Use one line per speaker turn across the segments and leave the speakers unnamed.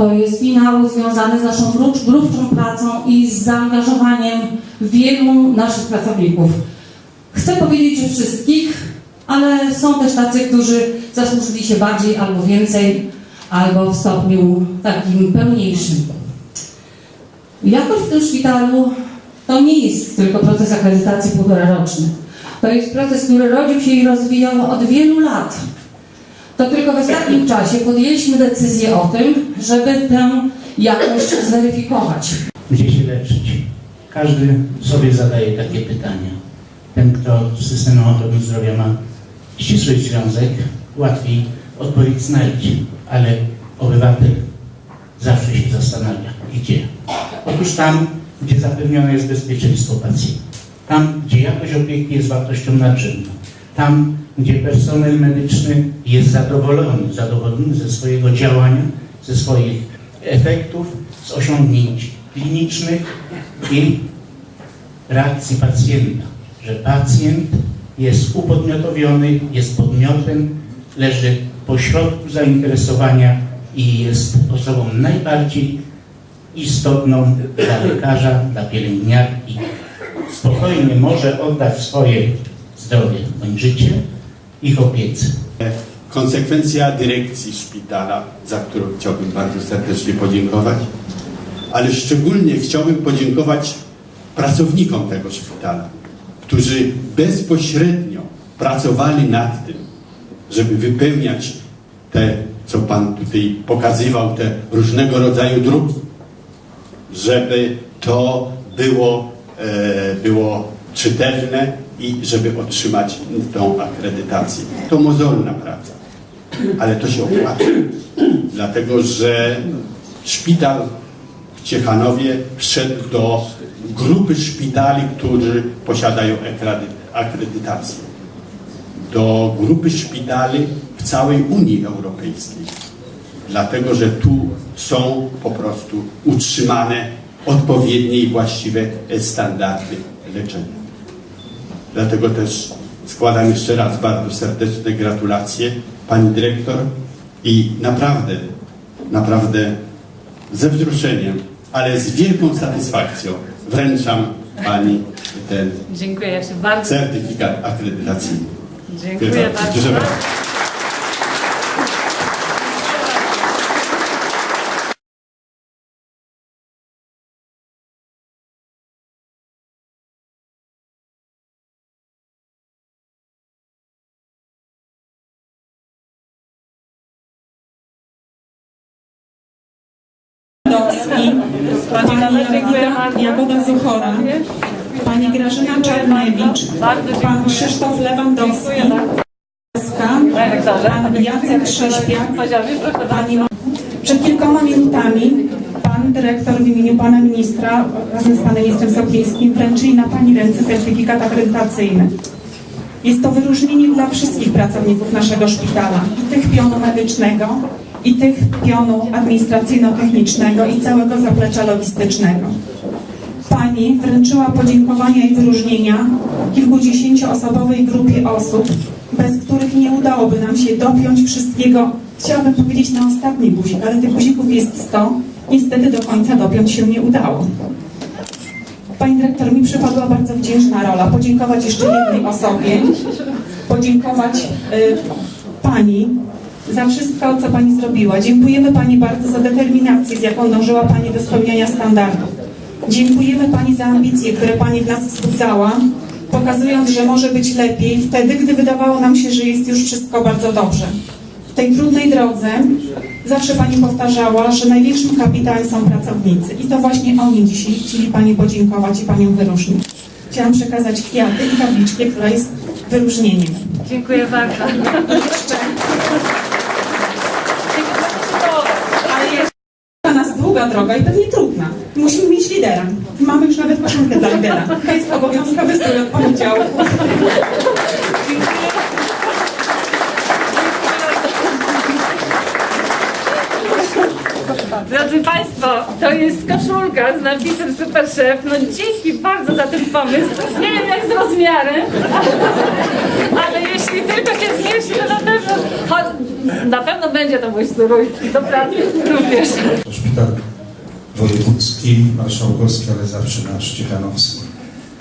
To jest finał związany z naszą mrówczą pracą i z zaangażowaniem wielu naszych pracowników. Chcę powiedzieć, że wszystkich, ale są też tacy, którzy zasłużyli się bardziej albo więcej, albo w stopniu takim pełniejszym. Jakość w tym szpitalu to nie jest tylko proces akredytacji półtoraroczny. To jest proces, który rodził się i rozwijał od wielu lat. To tylko w ostatnim czasie podjęliśmy decyzję o tym, żeby tę jakość zweryfikować.
gdzie się leczyć. Każdy sobie zadaje takie pytania. Ten, kto z systemem ochrony zdrowia ma ścisły związek, łatwiej odpowiedź znajdzie, ale obywatel zawsze się zastanawia, gdzie. Otóż tam, gdzie zapewnione jest bezpieczeństwo pacjenta. Tam, gdzie jakość opieki jest wartością nadrzędną. Tam, gdzie personel medyczny jest zadowolony, zadowolony ze swojego działania, ze swoich efektów, z osiągnięć klinicznych i reakcji pacjenta, że pacjent jest upodmiotowiony, jest podmiotem, leży po środku zainteresowania i jest osobą najbardziej istotną dla lekarza, dla pielęgniarki. Spokojnie może oddać swoje zdrowie bądź życie ich opiece.
Konsekwencja dyrekcji szpitala, za którą chciałbym bardzo serdecznie podziękować, ale szczególnie chciałbym podziękować pracownikom tego szpitala, którzy bezpośrednio pracowali nad tym, żeby wypełniać te, co Pan tutaj pokazywał, te różnego rodzaju druki, żeby to było, e, było czytelne i żeby otrzymać tą akredytację. To mozolna praca, ale to się opłaca, dlatego że szpital w Ciechanowie wszedł do grupy szpitali, którzy posiadają akredy- akredytację, do grupy szpitali w całej Unii Europejskiej, dlatego że tu są po prostu utrzymane odpowiednie i właściwe standardy leczenia. Dlatego też składam jeszcze raz bardzo serdeczne gratulacje Pani Dyrektor i naprawdę, naprawdę ze wzruszeniem, ale z wielką satysfakcją wręczam Pani ten
Dziękuję Ci bardzo.
certyfikat akredytacyjny.
Dziękuję bardzo.
Dowski, pani Jadwiga Jagoda Zuchora, pani Grażyna Czarnewicz, pan Krzysztof Lewandowski, pan Jacek Krześpiak, pani Przed kilkoma minutami pan dyrektor w imieniu pana ministra razem z panem ministrem Soplińskim wręczyli na pani ręce certyfikat akredytacyjny. Jest to wyróżnienie dla wszystkich pracowników naszego szpitala, i tych pionu medycznego, i tych pionu administracyjno-technicznego i całego zaplecza logistycznego. Pani wręczyła podziękowania i wyróżnienia kilkudziesięcioosobowej grupie osób, bez których nie udałoby nam się dopiąć wszystkiego. Chciałabym powiedzieć na ostatni guzik, ale tych guzików jest 100. Niestety do końca dopiąć się nie udało. Pani dyrektor, mi przypadła bardzo wdzięczna rola. Podziękować jeszcze jednej osobie, podziękować y, Pani za wszystko, co Pani zrobiła. Dziękujemy Pani bardzo za determinację, z jaką dążyła Pani do spełniania standardów. Dziękujemy Pani za ambicje, które Pani w nas wzbudzała, pokazując, że może być lepiej wtedy, gdy wydawało nam się, że jest już wszystko bardzo dobrze. W tej trudnej drodze zawsze Pani powtarzała, że największym kapitałem są pracownicy i to właśnie oni dzisiaj chcieli Pani podziękować i Panią wyróżnić. Chciałam przekazać kwiaty i tabliczkę, która jest wyróżnieniem.
Dziękuję bardzo.
Jeszcze, ale jeszcze dla nas długa droga i pewnie trudna. Musimy mieć lidera. Mamy już nawet koszulkę dla lidera. To jest obowiązkowy strój od poniedziałku.
Drodzy Państwo, to jest koszulka z napisem Super Chef. No dzięki bardzo za ten pomysł. Nie wiem jak z rozmiarem, ale jeśli tylko się zmieści, to na pewno na pewno będzie to mój strój do pracy również.
Szpital Wojewódzki, Marszałkowski, ale zawsze nasz Ciechanowski.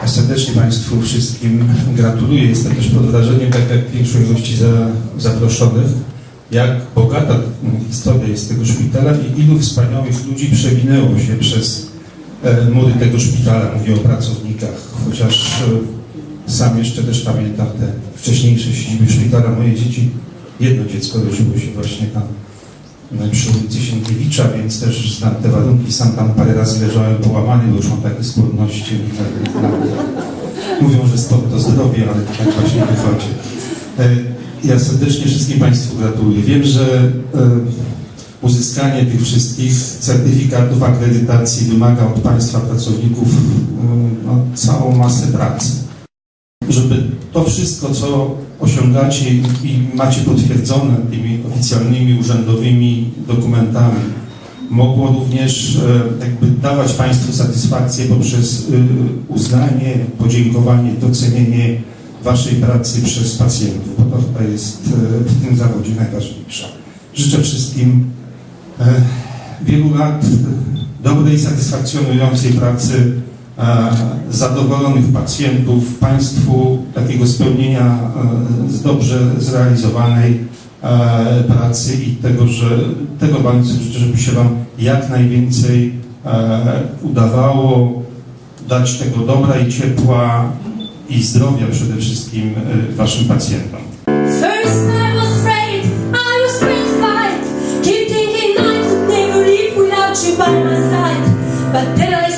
Ja serdecznie Państwu wszystkim gratuluję. Jestem też pod wrażeniem, tak jak większość gości za, zaproszonych, jak bogata historia jest tego szpitala i ilu wspaniałych ludzi przewinęło się przez e, mury tego szpitala. Mówię o pracownikach, chociaż e, sam jeszcze też pamiętam te wcześniejsze siedziby szpitala. Moje dzieci, jedno dziecko rodziło się właśnie tam przy ulicy Sienkiewicza, więc też znam te warunki. Sam tam parę razy leżałem połamany, bo już mam takie skłonności. Na, mówią, że sport to zdrowie, ale tak właśnie wychodzi. E, Ja serdecznie wszystkim Państwu gratuluję. Wiem, że e, uzyskanie tych wszystkich certyfikatów akredytacji wymaga od Państwa pracowników e, no, całą masę pracy żeby to wszystko, co osiągacie i macie potwierdzone tymi oficjalnymi, urzędowymi dokumentami, mogło również e, jakby dawać Państwu satysfakcję poprzez e, uznanie, podziękowanie, docenienie Waszej pracy przez pacjentów, bo to jest e, w tym zawodzie najważniejsze. Życzę wszystkim e, wielu lat dobrej, satysfakcjonującej pracy, E, zadowolonych pacjentów, państwu takiego spełnienia e, z dobrze zrealizowanej e, pracy i tego, że tego bardzo życzę, żeby się Wam jak najwięcej udawało dać tego dobra i ciepła i zdrowia przede wszystkim Waszym pacjentom.
by my side. But then I